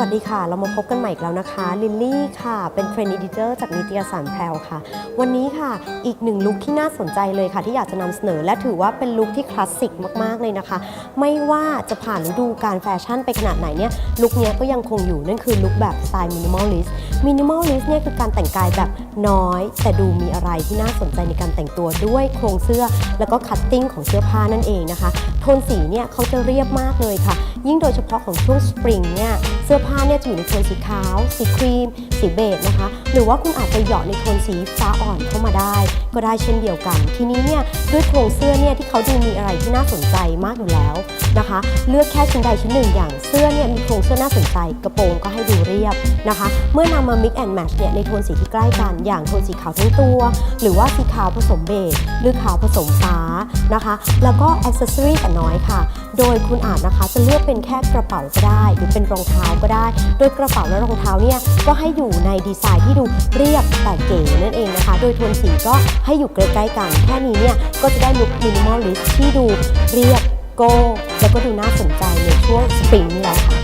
วัสดีค่ะ เรามาพบกันใหม่อีกแล้วนะคะ ลิลลี่ค่ะ เป็นเทรนด์ดิเตอร์จากนิตยสารแพรวค่ะ วันนี้ค่ะ อีกหนึ่งลุคที่น่าสนใจเลยค่ะ ที่อยากจะนำเสนอ และถือว่าเป็นลุคที่คลาสสิกมาก ๆ เลยนะคะ ไม่ว่าจะผ่านฤดูการแฟชั่นไปขนาดไหนเนี่ย ลุคเนี้ยก็ยังคงอยู่ นั่นคือลุคแบบสไตล์มินิมอลลิสต์มินิมอลลิสต์เนี่ยคือการแต่งกายแบบน้อย แต่ดูมีอะไรที่น่าสนใจในการแต่งตัวด้วยโครงเสื้อ แล้วก็คัตติ้งของเสื้อผ้านั่นเองนะคะ โทนสีเนี่ยเขาจะเรียบมากเลยค่ะ ยิ่งโดยเฉพาะของช่วงสปริงเนี่ยเสื้อผ้าเนี่ยจะอยู่ในโทนสีขาว สีครีม สีเบจนะคะ หรือว่าคุณอาจจะเหยาะในโทนสีฟ้าอ่อนเข้ามาได้ ก็ได้เช่นเดียวกัน ทีนี้เนี่ยด้วยโครงเสื้อเนี่ยที่เขาดูมีอะไรที่น่าสนใจมากอยู่แล้วนะคะ เลือกแค่ชิ้นใดชิ้นหนึ่งอย่างเสื้อเนี่ยมีโครงเสื้อน่าสนใจกระโปรงก็ให้ดูเรียบ นะคะ เมื่อนำมา mix and match เนี่ยในโทนสีที่ใกล้กัน อย่างโทนสีขาวทั้งตัว หรือว่าสีขาวผสมเบจหรือขาวผสมฟ้านะคะ แล้วก็อ c เซสซอรีแต่น้อยค่ะ โดยคุณอาจนะคะจะเลือกเป็นแค่กระเป๋าก็ได้ หรือเป็นรองเท้าก็ได้ โดยกระเป๋าและรองเท้าเนี่ยก็ให้อยู่ในดีไซน์ที่ดูเรียบแต่เก๋นั่นเองนะคะ โดยโทนสีก็ให้อยู่ใกล้ๆกัน แค่นี้เนี่ยก็จะได้ลุคมินิมอลลิสที่ดูเรียบโก้แล้วก็ดูน่าสนใจในช่วงสปริงนี่แล้วค่ะ